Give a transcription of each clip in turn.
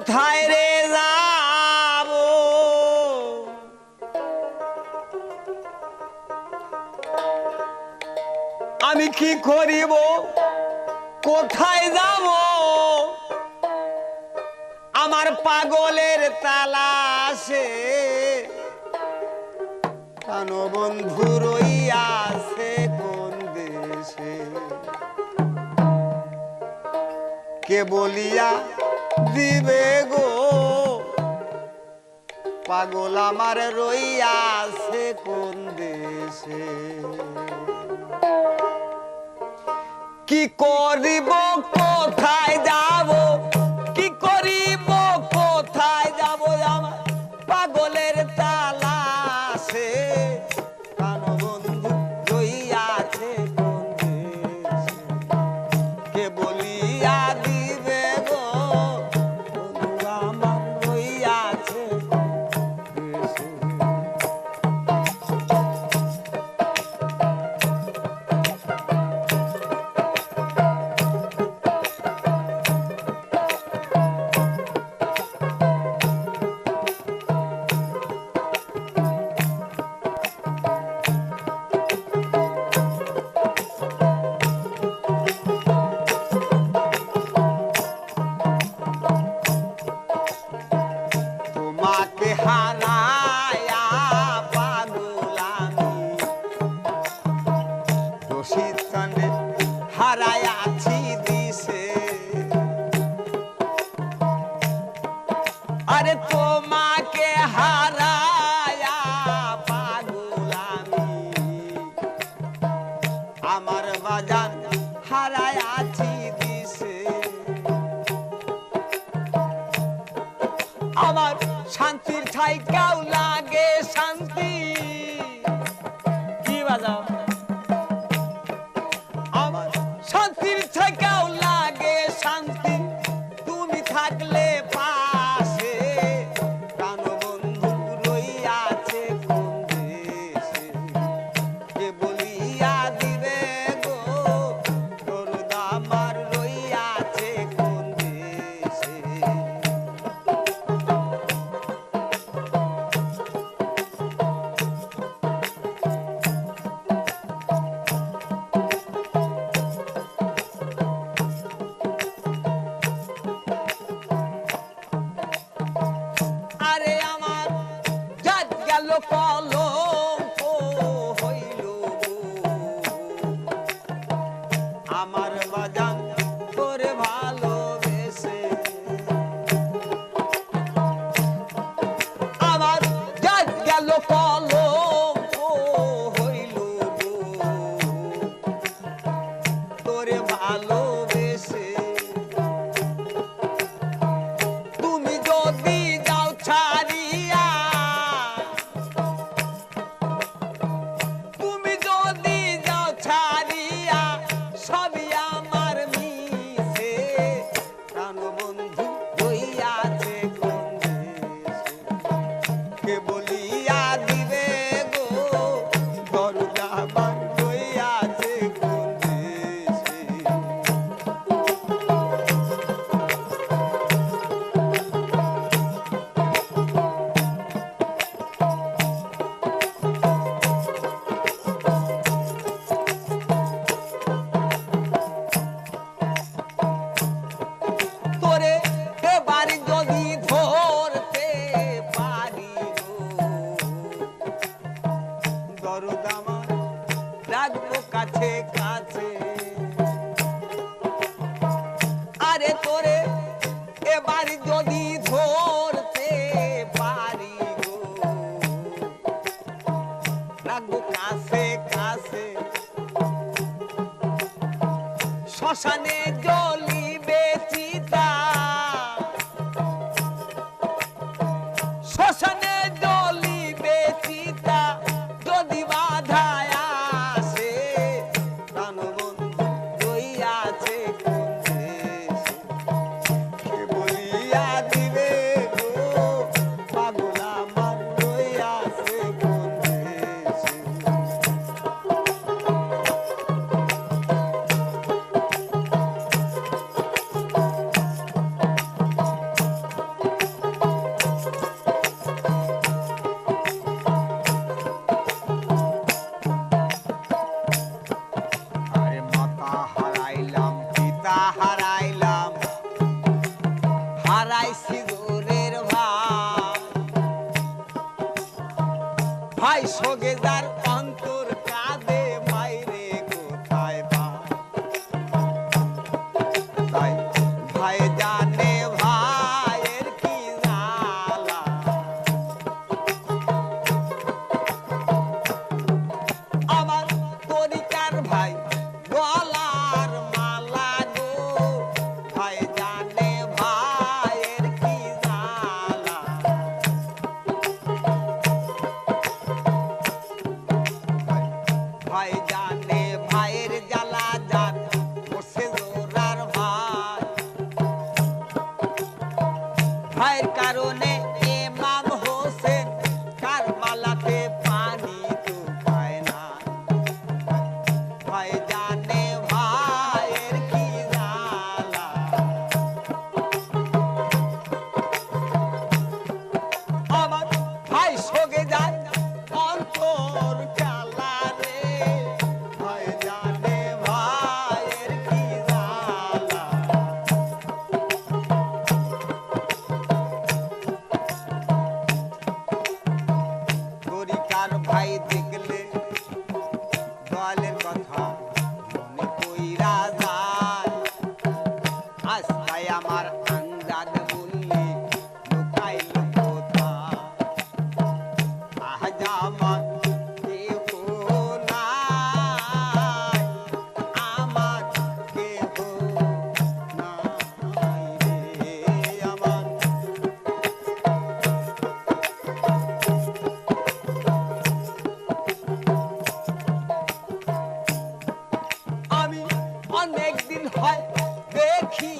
কোথায় রে যাব? আমি কি করিব? কোথায় যাব? আমার পাগলের তালাশে কানো বন্ধু রইয়াছে কোন দেশে? কে বলিয়া দিবে গো। পাগল আমার রইয়াছে কোন দেশে? কি করিব কোথায় যাব? 才高楼。fall বাড়ি যদি ভাইয়ের কারণে ভাই দেখলে অনেক দিন হয় দেখি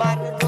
পাগল